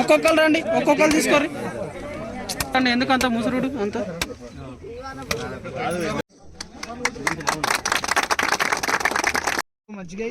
ఒక్కొక్కరు రండి ఒక్కొక్కరు తీసుకోరి అండి ఎందుకు అంత ముసురుడు అంత? మజ్జిగ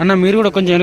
అన్న మీరు కూడా కొంచెం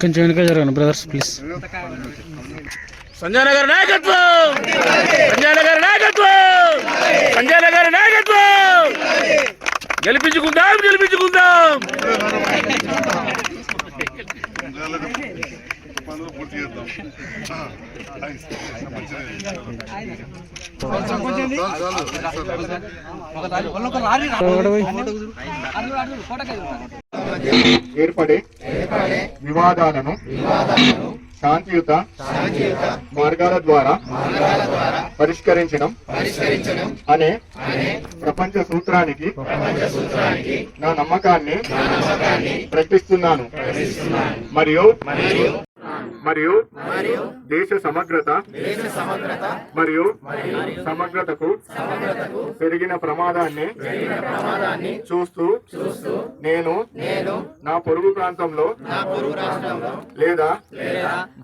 కొంచెం వెనక జరగండి బ్రదర్స్ ప్లీజ్ సంజయ్ నగర్ నాయకత్వం! సంజయ్ నగర్ నాయకత్వం! సంజయ్ నగర్ నాయకత్వం! గెలిపించుకుందాం గెలిపించుకుందాం! పనులు పూర్తి చేద్దాం. ఏర్పడే వివాదాలను శాంతియుత మార్గాల ద్వారా పరిష్కరించడం అనే ప్రపంచ సూత్రానికి నా నమ్మకాన్ని ప్రకటిస్తున్నాను. మరియు మరియు దేశ సమగ్రత మరియు సమగ్రతకు పెరిగిన ప్రమాదాన్ని చూస్తూ నేను నా పొరుగు ప్రాంతంలో లేదా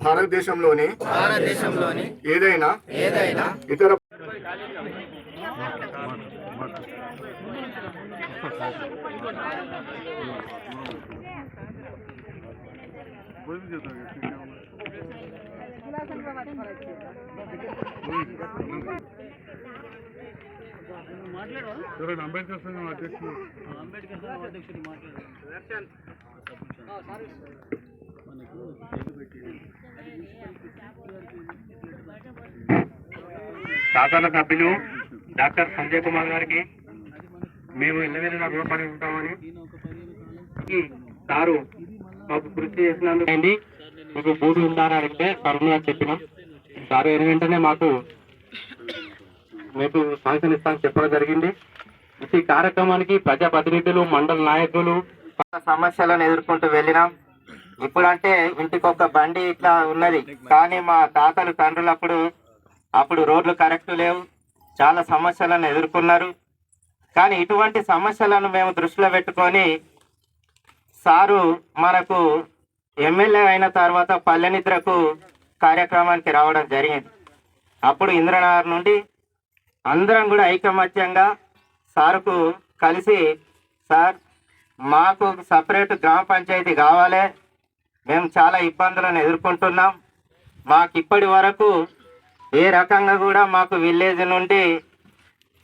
భారతదేశంలోని ఏదైనా ఇతర భోజనం చేద్దాం ఇక, ఇంకేముంది? చూడండి అంబేద్కర్ సంఘం అధ్యక్షుడు శాసన సభ్యులు డాక్టర్ సంజయ్ కుమార్ గారికి మేము ఇళ్ళ మీద రూపాయలు ఉంటామని ఈ సారు మాకు కృషి చేసినందుకు మీకు భూమి ఉందా అని అడిగితే సార్ చెప్పినాం. సార్ అయిన వెంటనే మాకు మీకు శాంక్షన్ ఇస్తామని చెప్పడం జరిగింది. ఈ కార్యక్రమానికి ప్రజాప్రతినిధులు మండల నాయకులు సమస్యలను ఎదుర్కొంటూ వెళ్ళినాం. ఇప్పుడంటే ఇంటికి ఒక బండి ఇట్లా ఉన్నది. కానీ మా తాతలు తండ్రులప్పుడు అప్పుడు రోడ్లు కరెక్ట్ లేవు. చాలా సమస్యలను ఎదుర్కొన్నారు. కానీ ఇటువంటి సమస్యలను మేము దృష్టిలో పెట్టుకొని సారు మనకు ఎమ్మెల్యే అయిన తర్వాత పల్లెనిద్రకు కార్యక్రమానికి రావడం జరిగింది. అప్పుడు ఇంద్రనగర్ నుండి అందరం కూడా ఐకమత్యంగా సార్కు కలిసి సార్ మాకు సపరేట్ గ్రామ పంచాయతీ కావాలి. మేము చాలా ఇబ్బందులను ఎదుర్కొంటున్నాం. మాకు ఇప్పటి వరకు ఏ రకంగా కూడా మాకు విలేజ్ నుండి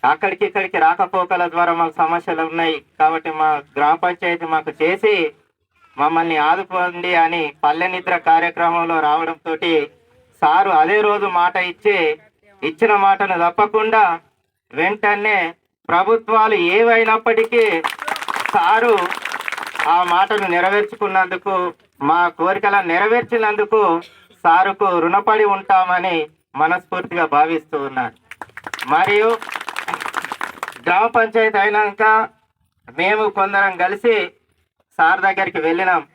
అక్కడికి ఇక్కడికి రాకపోకల ద్వారా మాకు సమస్యలు ఉన్నాయి. కాబట్టి మా గ్రామ పంచాయతీ మాకు చేసి మమ్మల్ని ఆదుకోండి అని పల్లె నిద్ర కార్యక్రమంలో రావడంతో సారు అదే రోజు మాట ఇచ్చి ఇచ్చిన మాటను తప్పకుండా వెంటనే ప్రభుత్వాలు ఏవైనప్పటికీ సారు ఆ మాటను నెరవేర్చుకున్నందుకు మా కోరికలను నెరవేర్చినందుకు సారుకు రుణపడి ఉంటామని మనస్ఫూర్తిగా భావిస్తూ ఉన్నాను. మరియు గ్రామ పంచాయతీ అయినాక మేము కొందరం కలిసి సార్ దగ్గరికి వెళ్ళినాం.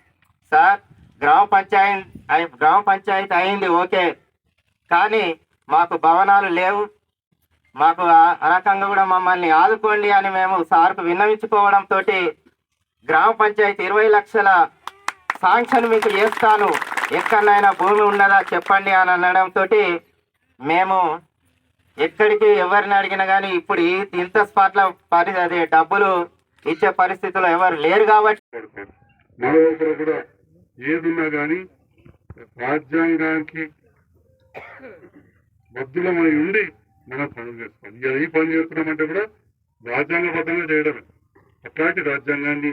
సార్ గ్రామ పంచాయతీ గ్రామ పంచాయతీ అయింది ఓకే. కానీ మాకు భవనాలు లేవు. మాకు ఆ- రకంగా కూడా మమ్మల్ని ఆదుకోండి అని మేము సార్కు విన్నవించుకోవడంతో గ్రామ పంచాయతీ ఇరవై లక్షల శాంక్షన్ మీకు చేస్తాను. ఎక్కడైనా భూమి ఉన్నదా చెప్పండి అని అనడంతో మేము ఎక్కడికి ఎవరిని అడిగినా కానీ ఇప్పుడు ఈ- ఇంత స్పాట్ల పరి అదే డబ్బులు ఇచ్చే పరిస్థితిలో ఎవరు లేరు కాబట్టి కూడా ఏదున్నా కానీ రాజ్యాంగానికి బద్దులమై ఉండి మనం పనులు చేసుకోవాలి. ఇక ఈ పని చేస్తున్నామంటే కూడా రాజ్యాంగబద్ధంగా చేయడమే. అట్లాంటి రాజ్యాంగాన్ని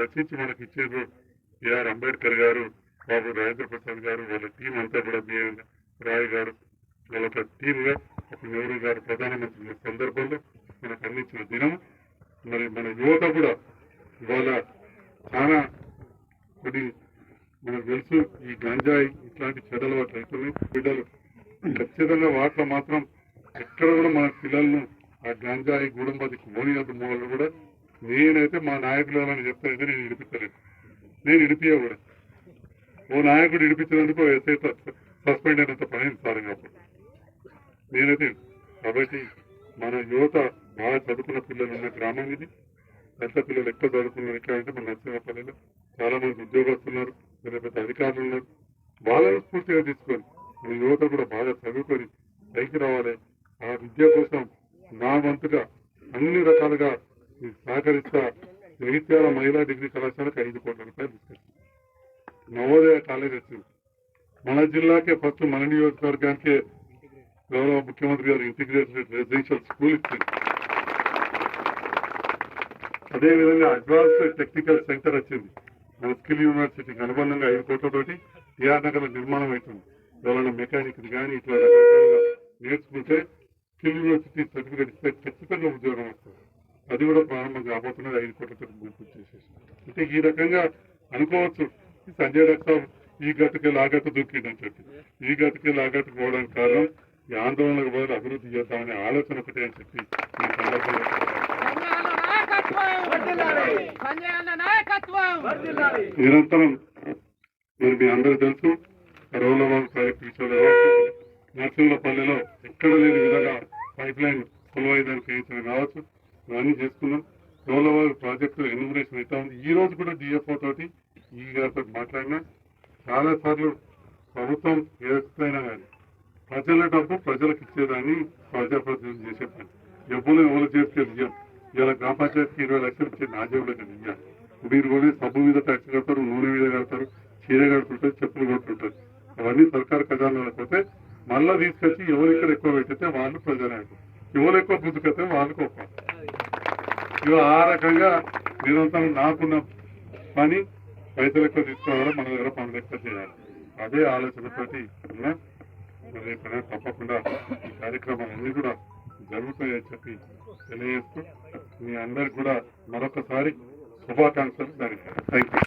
రచించి మనకి ఇచ్చేది బిఆర్ అంబేద్కర్ గారు బాబు రాజేంద్ర ప్రసాద్ గారు వాళ్ళ టీం అంతా కూడా బిఆర్ రాయ్ గారు వాళ్ళ టీంగా ఒక నెహ్రూ గారు ప్రధానమంత్రి సందర్భంలో మనకు అందించిన దినం మరి మన యువత కూడా ఇవాళ చాలా కొన్ని మనకు తెలుసు ఈ గంజాయి ఇట్లాంటి చెడ్డలు వాటి బిడ్డలు. ఖచ్చితంగా వాటిలో మాత్రం ఎక్కడ కూడా మన పిల్లలను ఆ గంజాయి గూడంబదికి మోనినంత మూలలు కూడా నేనైతే మా నాయకులు అని చెప్తానైతే నేను ఇడిపించలేదు నేను ఇడిపియా కూడా. ఓ నాయకుడు ఇడిపించినందుకు ఎస్ఐ సస్పెండ్ అయినంత పని సార్ కాబట్టి. నేనైతే కాబట్టి మన యువత బాగా చదువుకున్న పిల్లలు ఉన్న గ్రామం ఇది. పెద్ద పిల్లలు ఎక్కువ చదువుకున్నారు ఎట్లా అంటే మన నరసింహపల్లిలో చాలా మంది ఉద్యోగస్తున్నారు పెద్ద పెద్ద అధికారులు ఉన్నారు. వాళ్ళని స్ఫూర్తిగా తీసుకొని మన యువత కూడా బాగా చదువుకొని పైకి రావాలి. ఆ విద్య కోసం నా వంతుగా అన్ని రకాలుగా సహకరిస్తా జగిత్యాల మహిళా డిగ్రీ కళాశాలకు ఐదు కోట్ల రూపాయలు తీసుకొచ్చింది నవోదయ కాలేజ్ వచ్చింది. మన జిల్లాకే ఫస్ట్ మన నియోజకవర్గానికే గౌరవ ముఖ్యమంత్రి గారు ఇంటిగ్రేటెడ్ రెసిడెన్షియల్ స్కూల్ ఇచ్చింది. అదేవిధంగా అడ్వాన్స్ టెక్నికల్ సెంటర్ వచ్చింది. మన స్కిల్ యూనివర్సిటీకి అనుబంధంగా ఐదు కోట్లతోటి టిఆర్ నగర్ నిర్మాణం అవుతుంది. ఎవరైనా మెకానిక్ కానీ ఇట్లా రకరకాలుగా నేర్చుకుంటే స్కిల్ యూనివర్సిటీ సర్టిఫికేట్ ఇస్తే ఖచ్చితంగా ఉద్యోగం వస్తుంది. అది కూడా ప్రారంభం కాబోతున్నది ఐదు కోట్లతో పూర్తి చేసేసి. అంటే ఈ రకంగా అనుకోవచ్చు. ఈ సంజయ్ రక్తం ఈ గట్టుకెళ్ళి ఆ దూకిందని చెప్పి. ఈ గట్టుకెళ్ళి ఆ పోవడానికి కారణం ఈ ఆందోళనకు బదులు అభివృద్ధి చేద్దామనే ఆలోచన ఒకటే అని చెప్పి ఈ సందర్భంగా నిరంతరం మరి మీ అందరూ తెలుసు విషయంలో నర్సింహపల్లిలో ఎక్కడ లేని విధంగా పైప్ లైన్ కొలువైదాన్ని చేయించడం కావచ్చు ఇవన్నీ చేసుకున్నాం. రౌలబాగ్ ప్రాజెక్టు ఎన్యూమరేషన్ అవుతా ఉంది. ఈ రోజు కూడా డిఎఫ్ఓ తోటి ఈ గారితో మాట్లాడినా. చాలా సార్లు ప్రభుత్వం ఏదైనా కానీ ప్రజల డబ్బు ప్రజలకు ఇచ్చేదాన్ని ప్రజాప్రతినిధులు చేసే పని. ఎవ్వరు ఎవరు చేస్తే ఇయ్యం ఇవాళ గ్రామ పంచాయతీకి ఇరవై లక్షలు ఇచ్చే నా జేబులోకి ఇయ్యాలి. మీరు కూడా సబ్బు మీద ట్యాక్స్ కడతారు నూనె మీద కడతారు చీర కడుతుంటారు చెప్పులు కొడుతుంటారు. అవన్నీ సర్కారు ఖజానా పోతే మళ్ళా తీసుకొచ్చి ఎవరు ఇక్కడ ఎక్కువ పెట్టితే వాళ్ళు ప్రజానాయకులు. ఎవరు ఎక్కువ పుట్టుకొస్తే వాళ్ళకు ఒక ఇక ఆ రకంగా నిరంతరం నాకున్న పని పైసలు ఎక్కువ తీసుకోవాలి మన దగ్గర పనులు ఎక్కువ చేయాలి. అదే ఆలోచనతోటి మరి తప్పకుండా ఈ కార్యక్రమాలన్నీ కూడా జరుగుతాయని చెప్పి తెలియజేస్తూ మీ అందరికి కూడా మరొకసారి శుభాకాంక్షలు దానికి థ్యాంక్ యూ